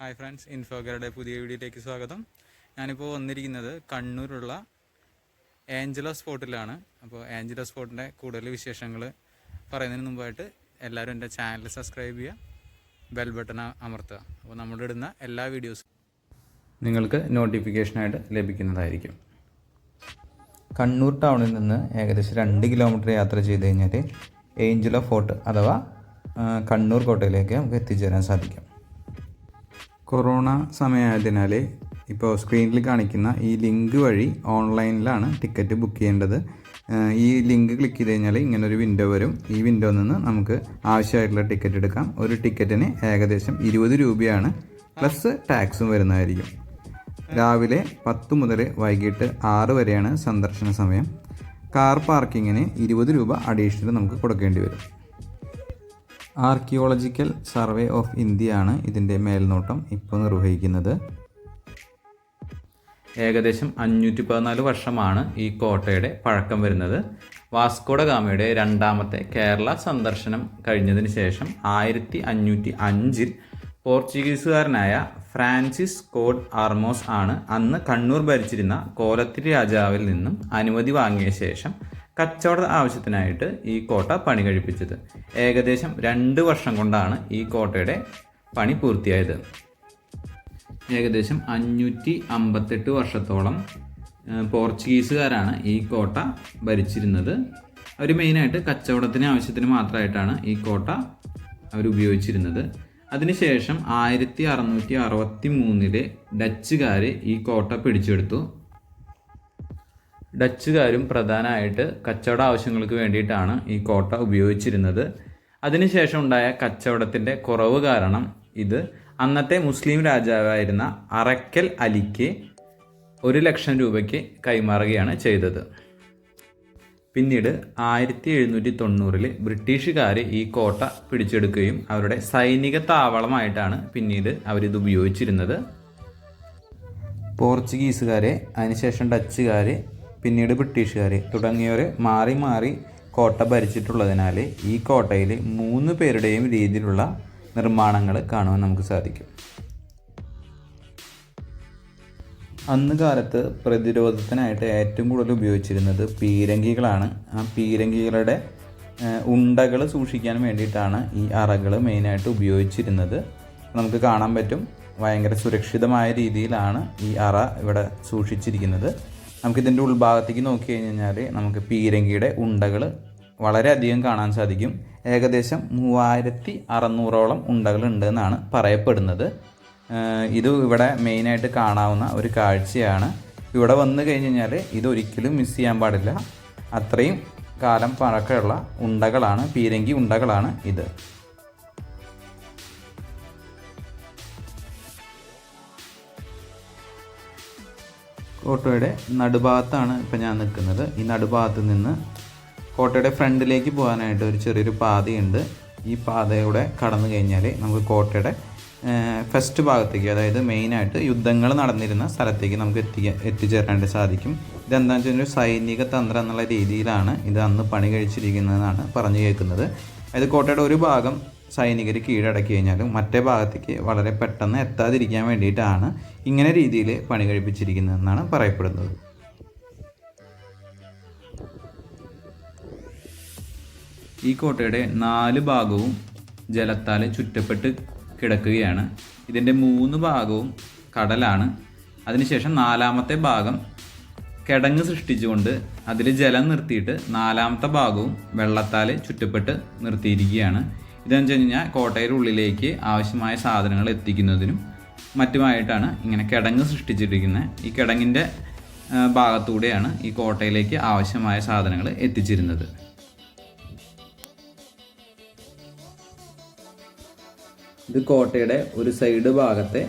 Hi friends ഇൻഫോഗറുടെ പുതിയ വീഡിയോയിലേക്ക് സ്വാഗതം. ഞാനിപ്പോൾ വന്നിരിക്കുന്നത് കണ്ണൂരുള്ള ഏഞ്ചലോ സ്പോട്ടിലാണ്. അപ്പോൾ ഏഞ്ചലോ സ്പോട്ടിന്റെ കൂടുതൽ വിശേഷങ്ങൾ പറയുന്നതിന് മുമ്പായിട്ട് എല്ലാവരും എന്റെ ചാനൽ സബ്സ്ക്രൈബ് ചെയ്യുക ബെൽ ബട്ടൺ അമർത്തുക. അപ്പോൾ നമ്മൾ ഇടുന്ന എല്ലാ വീഡിയോസും നിങ്ങൾക്ക് നോട്ടിഫിക്കേഷനായിട്ട് ലഭിക്കുന്നതായിരിക്കും. കണ്ണൂർ ടൗണിൽ നിന്ന് ഏകദേശം രണ്ട് കിലോമീറ്റർ യാത്ര ചെയ്ത് കഴിഞ്ഞാൽ ഏഞ്ചലോ ഫോർട്ട് അഥവാ കണ്ണൂർ കോട്ടയിലേക്ക് നമുക്ക് എത്തിച്ചേരാൻ സാധിക്കും. കൊറോണ സമയമായതിനാൽ ഇപ്പോൾ സ്ക്രീനിൽ കാണിക്കുന്ന ഈ ലിങ്ക് വഴി ഓൺലൈനിലാണ് ടിക്കറ്റ് ബുക്ക് ചെയ്യേണ്ടത്. ഈ ലിങ്ക് ക്ലിക്ക് ചെയ്ത് കഴിഞ്ഞാൽ ഇങ്ങനൊരു വിൻഡോ വരും. ഈ വിൻഡോയിൽ നിന്ന് നമുക്ക് ആവശ്യമായിട്ടുള്ള ടിക്കറ്റ് എടുക്കാം. ഒരു ടിക്കറ്റിന് ഏകദേശം ഇരുപത് രൂപയാണ്. പ്ലസ് ടാക്സും വരുന്നതായിരിക്കും. രാവിലെ പത്ത് മുതൽ വൈകിട്ട് ആറ് വരെയാണ് സന്ദർശന സമയം. കാർ പാർക്കിങ്ങിന് ഇരുപത് രൂപ അഡീഷണൽ നമുക്ക് കൊടുക്കേണ്ടി വരും. ആർക്കിയോളജിക്കൽ സർവേ ഓഫ് ഇന്ത്യയാണ് ഇതിന്റെ മേൽനോട്ടം ഇപ്പോൾ നിർവഹിക്കുന്നത്. ഏകദേശം അഞ്ഞൂറ്റി പതിനാല് വർഷമാണ് ഈ കോട്ടയുടെ പഴക്കം വരുന്നത്. വാസ്കോഡ ഗാമയുടെ രണ്ടാമത്തെ കേരള സന്ദർശനം കഴിഞ്ഞതിന് ശേഷം ആയിരത്തി അഞ്ഞൂറ്റി അഞ്ചിൽ പോർച്ചുഗീസുകാരനായ ഫ്രാൻസിസ് കോഡ് ആർമോസ് ആണ് അന്ന് കണ്ണൂർ ഭരിച്ചിരുന്ന കോലത്തിരി രാജാവിൽ നിന്നും അനുമതി വാങ്ങിയ ശേഷം കച്ചവട ആവശ്യത്തിനായിട്ട് ഈ കോട്ട പണി കഴിപ്പിച്ചത്. ഏകദേശം രണ്ട് വർഷം കൊണ്ടാണ് ഈ കോട്ടയുടെ പണി പൂർത്തിയായത്. ഏകദേശം അഞ്ഞൂറ്റി അമ്പത്തെട്ട് വർഷത്തോളം പോർച്ചുഗീസുകാരാണ് ഈ കോട്ട ഭരിച്ചിരുന്നത്. അവർ മെയിനായിട്ട് കച്ചവടത്തിന് ആവശ്യത്തിന് മാത്രമായിട്ടാണ് ഈ കോട്ട അവർ ഉപയോഗിച്ചിരുന്നത് അതിനുശേഷം ആയിരത്തി അറുന്നൂറ്റി അറുപത്തി മൂന്നിലെ ഡച്ചുകാർ ഈ കോട്ട പിടിച്ചെടുത്തു. ഡച്ചുകാരും പ്രധാനമായിട്ട് കച്ചവട ആവശ്യങ്ങൾക്ക് വേണ്ടിയിട്ടാണ് ഈ കോട്ട ഉപയോഗിച്ചിരുന്നത്. അതിനുശേഷം ഉണ്ടായ കച്ചവടത്തിന്റെ കുറവ് കാരണം ഇത് അന്നത്തെ മുസ്ലിം രാജാവായിരുന്ന അറക്കൽ അലിക്ക് ഒരു ലക്ഷം രൂപയ്ക്ക് കൈമാറുകയാണ് ചെയ്തത്. പിന്നീട് ആയിരത്തി എഴുന്നൂറ്റി തൊണ്ണൂറിൽ ബ്രിട്ടീഷുകാർ ഈ കോട്ട പിടിച്ചെടുക്കുകയും അവരുടെ സൈനിക താവളമായിട്ടാണ് പിന്നീട് അവരിത് ഉപയോഗിച്ചിരുന്നത്. പോർച്ചുഗീസുകാരെ അതിനുശേഷം ഡച്ചുകാർ പിന്നീട് ബ്രിട്ടീഷുകാർ തുടങ്ങിയവർ മാറി മാറി കോട്ട ഭരിച്ചിട്ടുള്ളതിനാൽ ഈ കോട്ടയിൽ മൂന്ന് പേരുടെയും രീതിയിലുള്ള നിർമ്മാണങ്ങൾ കാണുവാൻ നമുക്ക് സാധിക്കും. അന്ന് കാലത്ത് പ്രതിരോധത്തിനായിട്ട് ഏറ്റവും കൂടുതൽ ഉപയോഗിച്ചിരുന്നത് പീരങ്കികളാണ്. ആ പീരങ്കികളുടെ ഉണ്ടകൾ സൂക്ഷിക്കാൻ വേണ്ടിയിട്ടാണ് ഈ അറകൾ മെയിനായിട്ട് ഉപയോഗിച്ചിരുന്നത്. നമുക്ക് കാണാൻ പറ്റും. ഭയങ്കര സുരക്ഷിതമായ രീതിയിലാണ് ഈ അറ ഇവിടെ സൂക്ഷിച്ചിരിക്കുന്നത്. നമുക്കിതിന്റെ ഉൾഭാഗത്തേക്ക് നോക്കി കഴിഞ്ഞാൽ നമുക്ക് പീരങ്കിയുടെ ഉണ്ടകൾ വളരെയധികം കാണാൻ സാധിക്കും. ഏകദേശം മൂവായിരത്തി അറുന്നൂറോളം ഉണ്ടകളുണ്ട് ഉണ്ടെന്നാണ് പറയപ്പെടുന്നത്. ഇത് ഇവിടെ മെയിനായിട്ട് കാണാവുന്ന ഒരു കാഴ്ചയാണ്. ഇവിടെ വന്നു കഴിഞ്ഞ് കഴിഞ്ഞാൽ ഇതൊരിക്കലും മിസ് ചെയ്യാൻ പാടില്ല. അത്രയും കാലം പഴക്കമുള്ള ഉണ്ടകളാണ് പീരങ്കി ഉണ്ടകളാണ് ഇത്. കോട്ടയുടെ നടുഭാഗത്താണ് ഇപ്പം ഞാൻ നിൽക്കുന്നത്. ഈ നടുഭാഗത്ത് നിന്ന് കോട്ടയുടെ ഫ്രണ്ടിലേക്ക് പോകാനായിട്ട് ഒരു ചെറിയൊരു പാതയുണ്ട്. ഈ പാതയുടെ കടന്നു കഴിഞ്ഞാൽ നമുക്ക് കോട്ടയുടെ ഫസ്റ്റ് ഭാഗത്തേക്ക് അതായത് മെയിനായിട്ട് യുദ്ധങ്ങൾ നടന്നിരുന്ന സ്ഥലത്തേക്ക് നമുക്ക് എത്തിക്കാൻ എത്തിച്ചേരാനായിട്ട് സാധിക്കും. ഇതെന്താണെന്ന് വെച്ചാൽ ഒരു സൈനിക തന്ത്രം എന്നുള്ള രീതിയിലാണ് ഇത് അന്ന് പണി കഴിച്ചിരിക്കുന്നതെന്നാണ് പറഞ്ഞു കേൾക്കുന്നത്. അതായത് കോട്ടയുടെ ഒരു ഭാഗം സൈനികർ കീഴടക്കി കഴിഞ്ഞാലും മറ്റേ ഭാഗത്തേക്ക് വളരെ പെട്ടെന്ന് എത്താതിരിക്കാൻ വേണ്ടിയിട്ടാണ് ഇങ്ങനെ രീതിയിൽ പണി കഴിപ്പിച്ചിരിക്കുന്നതെന്നാണ് പറയപ്പെടുന്നത്. ഈ കോട്ടയുടെ നാല് ഭാഗവും ജലത്താൽ ചുറ്റപ്പെട്ട് കിടക്കുകയാണ്. ഇതിന്റെ മൂന്ന് ഭാഗവും കടലാണ്. അതിനുശേഷം നാലാമത്തെ ഭാഗം കിടങ്ങ് സൃഷ്ടിച്ചുകൊണ്ട് അതിൽ ജലം നിർത്തിയിട്ട് നാലാമത്തെ ഭാഗവും വെള്ളത്താൽ ചുറ്റപ്പെട്ട് നിർത്തിയിരിക്കുകയാണ്. ഇതെന്ന് വെച്ച് കഴിഞ്ഞാൽ കോട്ടയുടെ ഉള്ളിലേക്ക് ആവശ്യമായ സാധനങ്ങൾ എത്തിക്കുന്നതിനും മറ്റുമായിട്ടാണ് ഇങ്ങനെ കിടങ്ങ് സൃഷ്ടിച്ചിരിക്കുന്നത് ഈ കിടങ്ങിന്റെ ഭാഗത്തൂടെയാണ് ഈ കോട്ടയിലേക്ക് ആവശ്യമായ സാധനങ്ങൾ എത്തിച്ചിരുന്നത്. ഇത് കോട്ടയുടെ ഒരു സൈഡ് ഭാഗത്തെ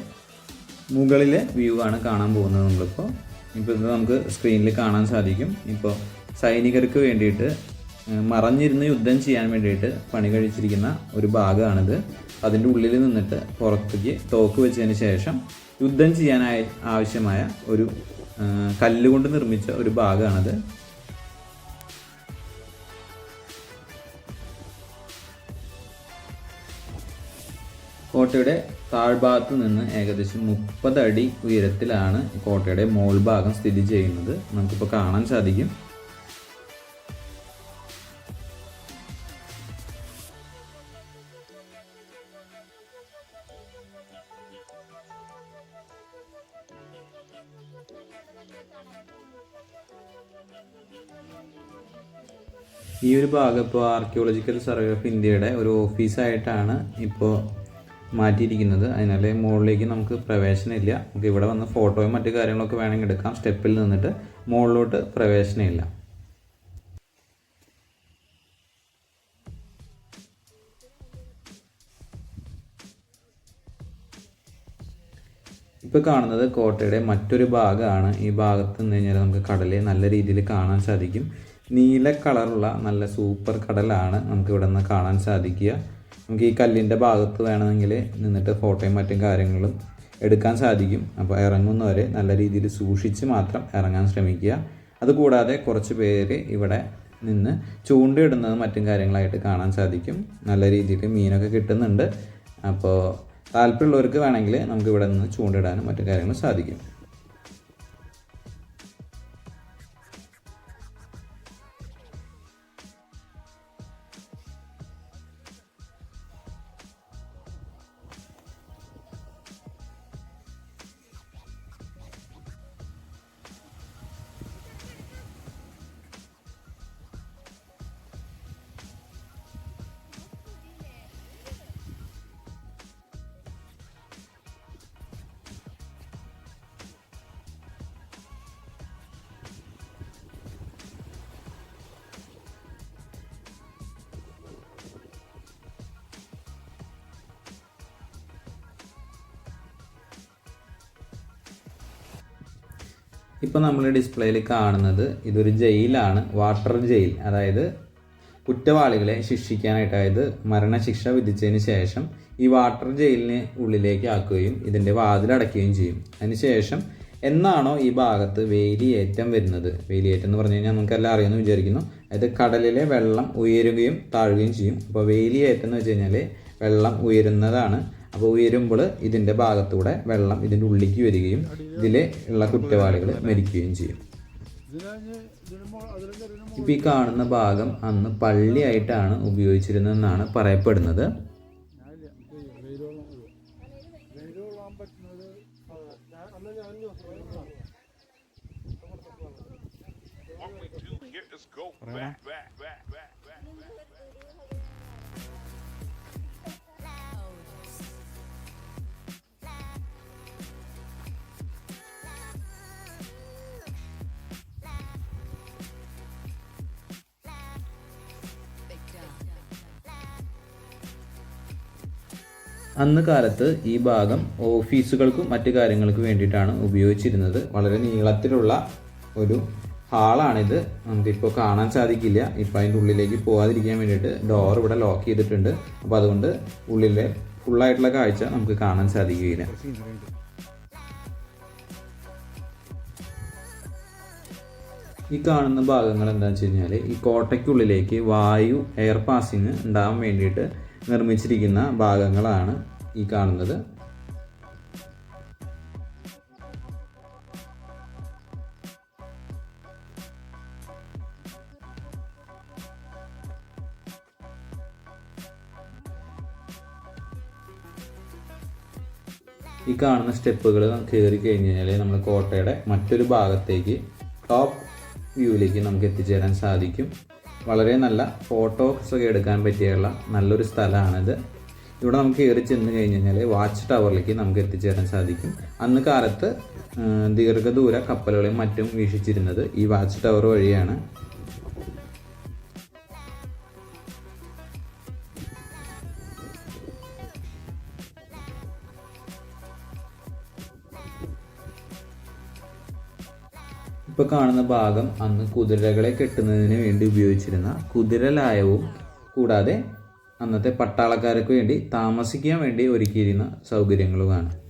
മുകളിലെ വ്യൂ ആണ് കാണാൻ പോകുന്നത് നമ്മളിപ്പോൾ. ഇപ്പോൾ ഇത് നമുക്ക് സ്ക്രീനിൽ കാണാൻ സാധിക്കും. ഇപ്പോൾ സൈനികർക്ക് വേണ്ടിയിട്ട് മറഞ്ഞിരുന്ന് യുദ്ധം ചെയ്യാൻ വേണ്ടിയിട്ട് പണി കഴിച്ചിരിക്കുന്ന ഒരു ഭാഗമാണിത്. അതിന്റെ ഉള്ളിൽ നിന്നിട്ട് പുറത്തേക്ക് തോക്ക് വെച്ചതിന് ശേഷം യുദ്ധം ചെയ്യാനായി ആവശ്യമായ ഒരു കല്ലുകൊണ്ട് നിർമ്മിച്ച ഒരു ഭാഗമാണിത്. കോട്ടയുടെ താഴ്ഭാഗത്ത് നിന്ന് ഏകദേശം മുപ്പത് അടി ഉയരത്തിലാണ് കോട്ടയുടെ മോൾ ഭാഗം സ്ഥിതി ചെയ്യുന്നത്. നമുക്കിപ്പോൾ കാണാൻ സാധിക്കും. ഈ ഒരു ഭാഗം ഇപ്പോൾ ആർക്കിയോളജിക്കൽ സർവേ ഓഫ് ഇന്ത്യയുടെ ഒരു ഓഫീസായിട്ടാണ് ഇപ്പോൾ മാറ്റിയിരിക്കുന്നത്. അതിനാൽ മുകളിലേക്ക് നമുക്ക് പ്രവേശനമില്ല. നമുക്ക് ഇവിടെ വന്ന് ഫോട്ടോയും മറ്റു കാര്യങ്ങളൊക്കെ വേണമെങ്കിൽ എടുക്കാം. സ്റ്റെപ്പിൽ നിന്നിട്ട് മുകളിലോട്ട് പ്രവേശനമില്ല. ഇപ്പോൾ കാണുന്നത് കോട്ടയുടെ മറ്റൊരു ഭാഗമാണ്. ഈ ഭാഗത്ത് നിന്ന് കഴിഞ്ഞാൽ നമുക്ക് കടലെ നല്ല രീതിയിൽ കാണാൻ സാധിക്കും. നീല കളറുള്ള നല്ല സൂപ്പർ കടലാണ് നമുക്ക് ഇവിടെ നിന്ന് കാണാൻ സാധിക്കുക. നമുക്ക് ഈ കല്ലിന്റെ ഭാഗത്ത് വേണമെങ്കിൽ നിന്നിട്ട് ഫോട്ടോയും മറ്റും കാര്യങ്ങളും എടുക്കാൻ സാധിക്കും. അപ്പോൾ ഇറങ്ങുന്നവരെ നല്ല രീതിയിൽ സൂക്ഷിച്ച് മാത്രം ഇറങ്ങാൻ ശ്രമിക്കുക. അതുകൂടാതെ കുറച്ച് പേര് ഇവിടെ നിന്ന് ചൂണ്ടയിടുന്നത് മറ്റും കാര്യങ്ങളായിട്ട് കാണാൻ സാധിക്കും. നല്ല രീതിയിൽ മീനൊക്കെ കിട്ടുന്നുണ്ട്. അപ്പോൾ താല്പര്യമുള്ളവർക്ക് വേണമെങ്കിൽ നമുക്ക് ഇവിടെ നിന്ന് ചൂണ്ടിടാനും മറ്റു കാര്യങ്ങളും സാധിക്കും. ഇപ്പോൾ നമ്മൾ ഡിസ്പ്ലേയിൽ കാണുന്നത് ഇതൊരു ജയിലാണ് വാട്ടർ ജയിൽ അതായത് കുറ്റവാളികളെ ശിക്ഷിക്കാനായിട്ട് അതായത് മരണശിക്ഷ വിധിച്ചതിന് ശേഷം ഈ വാട്ടർ ജയിലിന് ഉള്ളിലേക്ക് ആക്കുകയും ഇതിന്റെ വാതിലടയ്ക്കുകയും ചെയ്യും. അതിനുശേഷം എന്നാണോ ഈ ഭാഗത്ത് വേലിയേറ്റം വരുന്നത്? വേലിയേറ്റം എന്ന് പറഞ്ഞു കഴിഞ്ഞാൽ നമുക്കെല്ലാം അറിയുമെന്ന് വിചാരിക്കുന്നു. അതായത് കടലിലെ വെള്ളം ഉയരുകയും താഴുകയും ചെയ്യും. അപ്പോൾ വേലിയേറ്റം എന്ന് വെച്ച് കഴിഞ്ഞാൽ വെള്ളം ഉയരുന്നതാണ് അപ്പോൾ ഉയരുമ്പോൾ ഇതിന്റെ ഭാഗത്തൂടെ വെള്ളം ഇതിന്റെ ഉള്ളിലേക്ക് വരികയും ഇതിലെ ഉള്ള കുറ്റവാളികൾ മരിക്കുകയും ചെയ്യും. ഇപ്പം ഈ കാണുന്ന ഭാഗം അന്ന് പള്ളിയായിട്ടാണ് ഉപയോഗിച്ചിരുന്നതെന്നാണ് പറയപ്പെടുന്നത്. Back, back, back, അന്ന് കാലത്ത് ഈ ഭാഗം ഓഫീസുകൾക്കും മറ്റു കാര്യങ്ങൾക്കും വേണ്ടിയിട്ടാണ് ഉപയോഗിച്ചിരുന്നത്. വളരെ നീളത്തിലുള്ള ഒരു ഹാളാണിത്. നമുക്കിപ്പോൾ കാണാൻ സാധിക്കില്ല. ഇപ്പം അതിന്റെ ഉള്ളിലേക്ക് പോകാതിരിക്കാൻ വേണ്ടിയിട്ട് ഡോർ ഇവിടെ ലോക്ക് ചെയ്തിട്ടുണ്ട്. അപ്പോൾ അതുകൊണ്ട് ഉള്ളിലെ ഫുള്ളായിട്ടുള്ള കാഴ്ച നമുക്ക് കാണാൻ സാധിക്കുകയില്ല. ഈ കാണുന്ന ഭാഗങ്ങൾ എന്താണെന്ന് വെച്ച് കഴിഞ്ഞാൽ ഈ കോട്ടയ്ക്കുള്ളിലേക്ക് വായു എയർ പാസിങ് ഉണ്ടാകാൻ വേണ്ടിയിട്ട് നിർമ്മിച്ചിരിക്കുന്ന ഭാഗങ്ങളാണ് ഈ കാണുന്നത്. ഈ കാണുന്ന സ്റ്റെപ്പുകൾ കയറി കഴിഞ്ഞ് കഴിഞ്ഞാൽ നമ്മൾ കോട്ടയുടെ മറ്റൊരു ഭാഗത്തേക്ക് ടോപ്പ് വ്യൂവിലേക്ക് നമുക്ക് എത്തിച്ചേരാൻ സാധിക്കും. വളരെ നല്ല ഫോട്ടോസ് ഒക്കെ എടുക്കാൻ പറ്റിയുള്ള നല്ലൊരു സ്ഥലമാണിത്. ഇവിടെ നമുക്ക് കയറി ചെന്ന് കഴിഞ്ഞ് കഴിഞ്ഞാൽ വാച്ച് ടവറിലേക്ക് നമുക്ക് എത്തിച്ചേരാൻ സാധിക്കും. അന്ന് കാലത്ത് ദീർഘദൂര കപ്പലുകളെയും മറ്റും വീക്ഷിച്ചിരുന്നത് ഈ വാച്ച് ടവർ വഴിയാണ്. കാണുന്ന ഭാഗം അന്ന് കുതിരകളെ കെട്ടുന്നതിന് വേണ്ടി ഉപയോഗിച്ചിരുന്ന കുതിരലായവും കൂടാതെ അന്നത്തെ പട്ടാളക്കാർക്ക് വേണ്ടി താമസിക്കാൻ വേണ്ടി ഒരുക്കിയിരുന്ന സൗകര്യങ്ങളുമാണ്.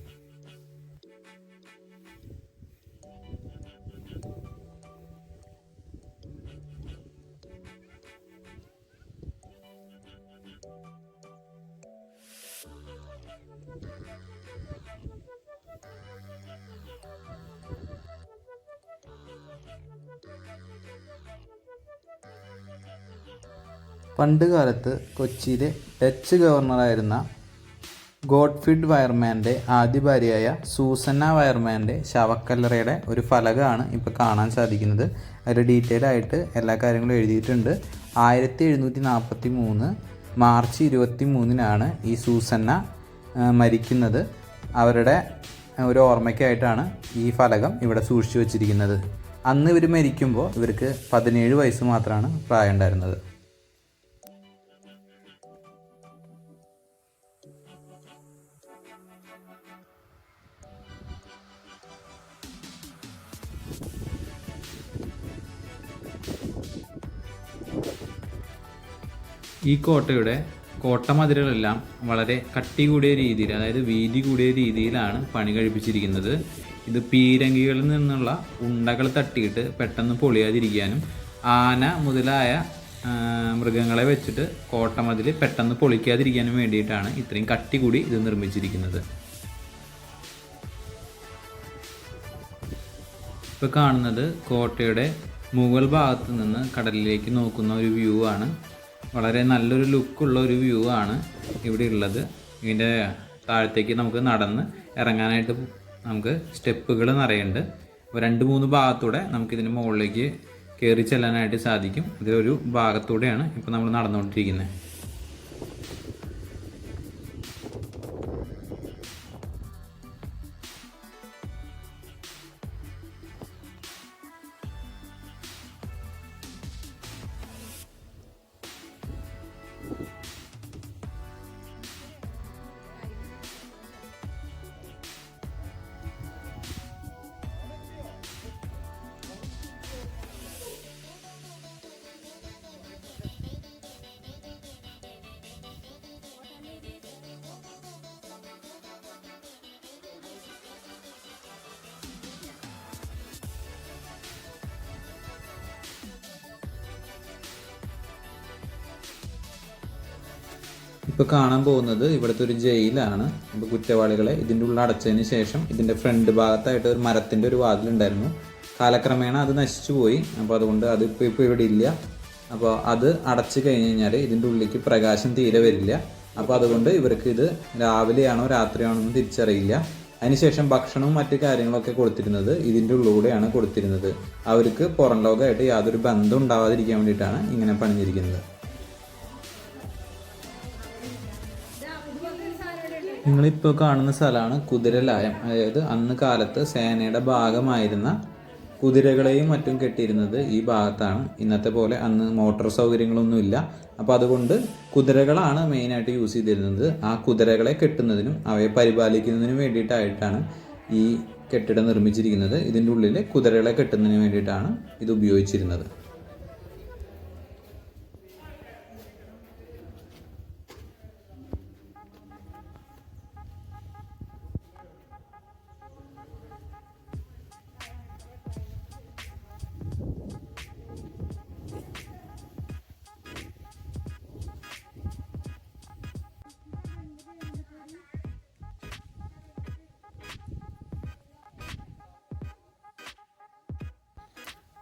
പണ്ട് കാലത്ത് കൊച്ചിയിലെ ഡച്ച് ഗവർണറായിരുന്ന ഗോഡ്ഫിഡ് വയർമാന്റെ ആദ്യ ഭാര്യയായ സൂസന്ന വയർമാന്റെ ശവക്കല്ലറയുടെ ഒരു ഫലകമാണ് ഇപ്പോൾ കാണാൻ സാധിക്കുന്നത്. അതിൽ ഡീറ്റെയിൽ ആയിട്ട് എല്ലാ കാര്യങ്ങളും എഴുതിയിട്ടുണ്ട്. ആയിരത്തി എഴുന്നൂറ്റി നാൽപ്പത്തി മൂന്ന് മാർച്ച് ഇരുപത്തി മൂന്നിനാണ് ഈ സൂസന്ന മരിക്കുന്നത്. അവരുടെ ഒരു ഓർമ്മയ്ക്കായിട്ടാണ് ഈ ഫലകം ഇവിടെ സൂക്ഷിച്ചു വച്ചിരിക്കുന്നത്. അന്ന് ഇവർ മരിക്കുമ്പോൾ ഇവർക്ക് പതിനേഴ് വയസ്സ് മാത്രമാണ് പ്രായം ഉണ്ടായിരുന്നത് ഈ കോട്ടയുടെ കോട്ടമതിലുകളെല്ലാം വളരെ കട്ടി കൂടിയ രീതിയിൽ അതായത് വീതി കൂടിയ രീതിയിലാണ് പണി കഴിപ്പിച്ചിരിക്കുന്നത്. ഇത് പീരങ്കികളിൽ നിന്നുള്ള ഉണ്ടകൾ തട്ടിയിട്ട് പെട്ടെന്ന് പൊളിയാതിരിക്കാനും ആന മുതലായ മൃഗങ്ങളെ വെച്ചിട്ട് കോട്ടമതിൽ പെട്ടെന്ന് പൊളിക്കാതിരിക്കാനും വേണ്ടിയിട്ടാണ് ഇത്രയും കട്ടി കൂടി ഇത് നിർമ്മിച്ചിരിക്കുന്നത്. ഇപ്പോൾ കാണുന്നത് കോട്ടയുടെ മുകൾ ഭാഗത്ത് നിന്ന് കടലിലേക്ക് നോക്കുന്ന ഒരു വ്യൂ ആണ്. വളരെ നല്ലൊരു ലുക്കുള്ള ഒരു വ്യൂ ആണ് ഇവിടെ ഉള്ളത്. ഇതിന്റെ താഴത്തേക്ക് നമുക്ക് നടന്ന് ഇറങ്ങാനായിട്ട് നമുക്ക് സ്റ്റെപ്പുകൾ നിറയുണ്ട് അപ്പോൾ രണ്ട് മൂന്ന് ഭാഗത്തൂടെ നമുക്ക് ഇതിന് മുകളിലേക്ക് കയറി ചെല്ലാനായിട്ട് സാധിക്കും. ഇതിലൊരു ഭാഗത്തൂടെയാണ് ഇപ്പോൾ നമ്മൾ നടന്നുകൊണ്ടിരിക്കുന്നത്. ഇപ്പോൾ കാണാൻ പോകുന്നത് ഇവിടുത്തെ ഒരു ജയിലാണ്. ഇപ്പോൾ കുറ്റവാളികളെ ഇതിന്റെ ഉള്ളിൽ അടച്ചതിന് ശേഷം ഇതിന്റെ ഫ്രണ്ട് ഭാഗത്തായിട്ട് ഒരു മരത്തിന്റെ ഒരു വാതിലുണ്ടായിരുന്നു കാലക്രമേണ അത് നശിച്ചു പോയി. അപ്പോൾ അതുകൊണ്ട് അത് ഇപ്പോൾ ഇപ്പോൾ ഇവിടെ ഇല്ല. അപ്പോൾ അത് അടച്ചു കഴിഞ്ഞ് കഴിഞ്ഞാൽ ഇതിന്റെ ഉള്ളിലേക്ക് പ്രകാശം തീരെ വരില്ല. അപ്പോൾ അതുകൊണ്ട് ഇവർക്ക് ഇത് രാവിലെയാണോ രാത്രിയാണോ എന്ന് തിരിച്ചറിയില്ല. അതിനുശേഷം ഭക്ഷണവും മറ്റു കാര്യങ്ങളൊക്കെ കൊടുത്തിരുന്നത് ഇതിന്റെ ഉള്ളിലൂടെയാണ് കൊടുത്തിരുന്നത്. അവർക്ക് പുറം ലോകമായിട്ട് യാതൊരു ബന്ധം ഉണ്ടാവാതിരിക്കാൻ വേണ്ടിയിട്ടാണ് ഇങ്ങനെ പണിഞ്ഞിരിക്കുന്നത്. നിങ്ങളിപ്പോൾ കാണുന്ന സ്ഥലമാണ് കുതിരലായം. അതായത് അന്ന് കാലത്ത് സേനയുടെ ഭാഗമായിരുന്ന കുതിരകളെയും മറ്റും കെട്ടിയിരുന്നത് ഈ ഭാഗത്താണ്. ഇന്നത്തെ പോലെ അന്ന് മോട്ടോർ സൗകര്യങ്ങളൊന്നുമില്ല. അപ്പോൾ അതുകൊണ്ട് കുതിരകളാണ് മെയിനായിട്ട് യൂസ് ചെയ്തിരുന്നത്. ആ കുതിരകളെ കെട്ടുന്നതിനും അവയെ പരിപാലിക്കുന്നതിനും വേണ്ടിയിട്ടായിട്ടാണ് ഈ കെട്ടിടം നിർമ്മിച്ചിരിക്കുന്നത്. ഇതിന്റെ ഉള്ളിൽ കുതിരകളെ കെട്ടുന്നതിന് വേണ്ടിയിട്ടാണ് ഇത് ഉപയോഗിച്ചിരുന്നത്.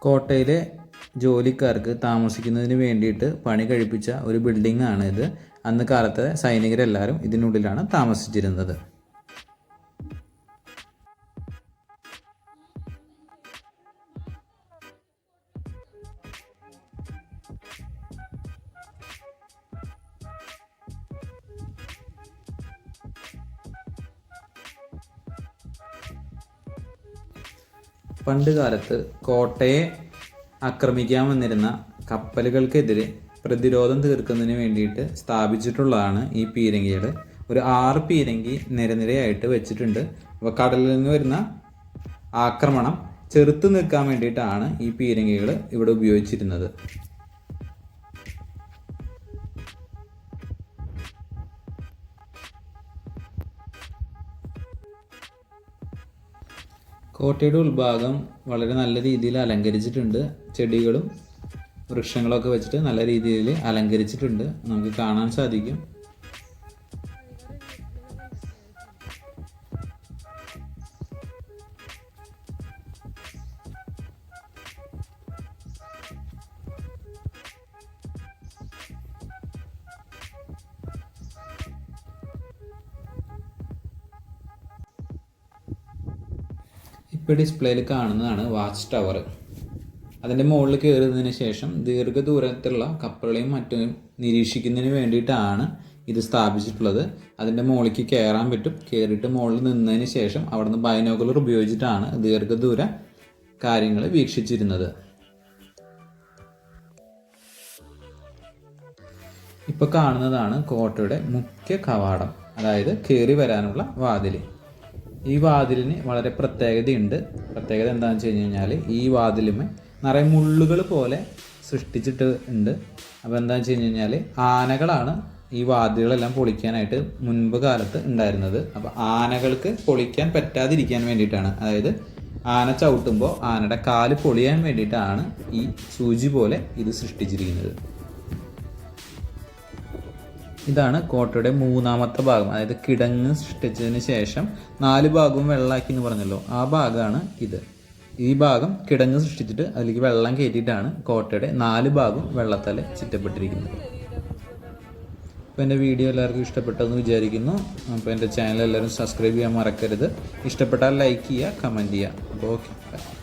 കോട്ടയിലെ ജോലിക്കാർക്ക് താമസിക്കുന്നതിന് വേണ്ടിയിട്ട് പണി കഴിപ്പിച്ച ഒരു ബിൽഡിംഗ് ആണ് ഇത് അന്ന് കാലത്തെ സൈനികരെല്ലാവരും ഇതിനുള്ളിലാണ് താമസിച്ചിരുന്നത്. പണ്ട് കാലത്ത് കോട്ടയെ ആക്രമിക്കാൻ വന്നിരുന്ന കപ്പലുകൾക്കെതിരെ പ്രതിരോധം തീർക്കുന്നതിന് വേണ്ടിയിട്ട് സ്ഥാപിച്ചിട്ടുള്ളതാണ് ഈ പീരങ്കികൾ. ഒരു ആറ് പീരങ്കി നിരനിരയായിട്ട് വെച്ചിട്ടുണ്ട്. അപ്പോൾ കടലിൽ നിന്ന് വരുന്ന ആക്രമണം ചെറുത്ത് നിൽക്കാൻ വേണ്ടിയിട്ടാണ് ഈ പീരങ്കികൾ ഇവിടെ ഉപയോഗിച്ചിരുന്നത്. കോട്ടയുടെ ഉൾഭാഗം വളരെ നല്ല രീതിയിൽ അലങ്കരിച്ചിട്ടുണ്ട്. ചെടികളും വൃക്ഷങ്ങളൊക്കെ വെച്ചിട്ട് നല്ല രീതിയിൽ അലങ്കരിച്ചിട്ടുണ്ട്. നമുക്ക് കാണാൻ സാധിക്കും. ഇപ്പോൾ ഡിസ്പ്ലേയിൽ കാണുന്നതാണ് വാച്ച് ടവർ അതിന്റെ മുകളിൽ കയറുന്നതിന് ശേഷം ദീർഘദൂരത്തുള്ള കപ്പലുകളെയും മറ്റും നിരീക്ഷിക്കുന്നതിന് വേണ്ടിയിട്ടാണ് ഇത് സ്ഥാപിച്ചിട്ടുള്ളത്. അതിന്റെ മുകളിലേക്ക് കയറാൻ പറ്റും. കയറിയിട്ട് മുകളിൽ നിന്നതിന് ശേഷം അവിടുന്ന് ബൈനോക്കുലർ ഉപയോഗിച്ചിട്ടാണ് ദീർഘദൂര കാര്യങ്ങൾ വീക്ഷിച്ചിരുന്നത്. ഇപ്പോൾ കാണുന്നതാണ് കോട്ടയുടെ മുഖ്യ കവാടം. അതായത് കയറി വരാനുള്ള വാതിൽ ഈ വാതിലിന് വളരെ പ്രത്യേകതയുണ്ട്. പ്രത്യേകത എന്താണെന്ന് വെച്ച് കഴിഞ്ഞ് കഴിഞ്ഞാൽ ഈ വാതിലുമേ നിറയെ മുള്ളുകൾ പോലെ സൃഷ്ടിച്ചിട്ട് ഉണ്ട്. അപ്പോൾ എന്താണെന്ന് വെച്ച് കഴിഞ്ഞ് കഴിഞ്ഞാൽ ആനകളാണ് ഈ വാതിലുകളെല്ലാം പൊളിക്കാനായിട്ട് മുൻപ് കാലത്ത് ഉണ്ടായിരുന്നത്. അപ്പോൾ ആനകൾക്ക് പൊളിക്കാൻ പറ്റാതിരിക്കാൻ വേണ്ടിയിട്ടാണ്. അതായത് ആന ചവിട്ടുമ്പോൾ ആനയുടെ കാൽ പൊളിയാൻ വേണ്ടിയിട്ടാണ് ഈ സൂചി പോലെ ഇത് സൃഷ്ടിച്ചിരിക്കുന്നത്. ഇതാണ് കോട്ടയുടെ മൂന്നാമത്തെ ഭാഗം. അതായത് കിടങ്ങ് സൃഷ്ടിച്ചതിന് ശേഷം നാല് ഭാഗവും വെള്ളമാക്കി എന്ന് പറഞ്ഞല്ലോ. ആ ഭാഗമാണ് ഇത്. ഈ ഭാഗം കിടങ്ങ് സൃഷ്ടിച്ചിട്ട് അതിലേക്ക് വെള്ളം കയറ്റിയിട്ടാണ് കോട്ടയുടെ നാല് ഭാഗവും വെള്ളത്താൽ ചുറ്റപ്പെട്ടിരിക്കുന്നത്. അപ്പോൾ എന്റെ വീഡിയോ എല്ലാവർക്കും ഇഷ്ടപ്പെട്ടെന്ന് വിചാരിക്കുന്നു. അപ്പോൾ എന്റെ ചാനൽ എല്ലാവരും സബ്സ്ക്രൈബ് ചെയ്യാൻ മറക്കരുത്. ഇഷ്ടപ്പെട്ടാൽ ലൈക്ക് ചെയ്യുക കമന്റ് ചെയ്യുക. അപ്പോൾ ഓക്കെ